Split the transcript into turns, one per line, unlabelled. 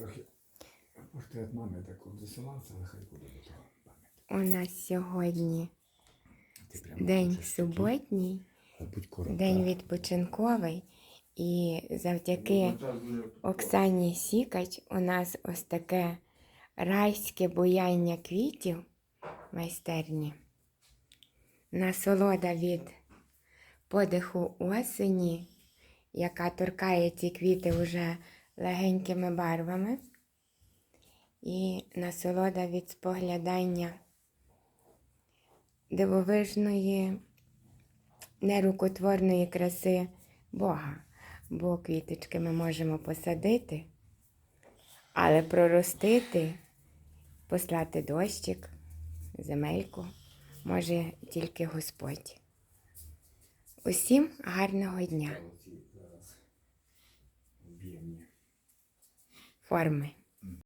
трохи портрет мами таку досилався, але хай буде до того пам'ять.
У нас сьогодні день суботній, день відпочинковий. І завдяки Оксані Сікач у нас ось таке райське буяння квітів майстерні. Насолода від подиху осені, яка торкає ці квіти вже легенькими барвами. І насолода від споглядання дивовижної, нерукотворної краси Бога. Бо квіточки ми можемо посадити, але проростити, послати дощик, земельку може тільки Господь. Усім гарного дня, forme.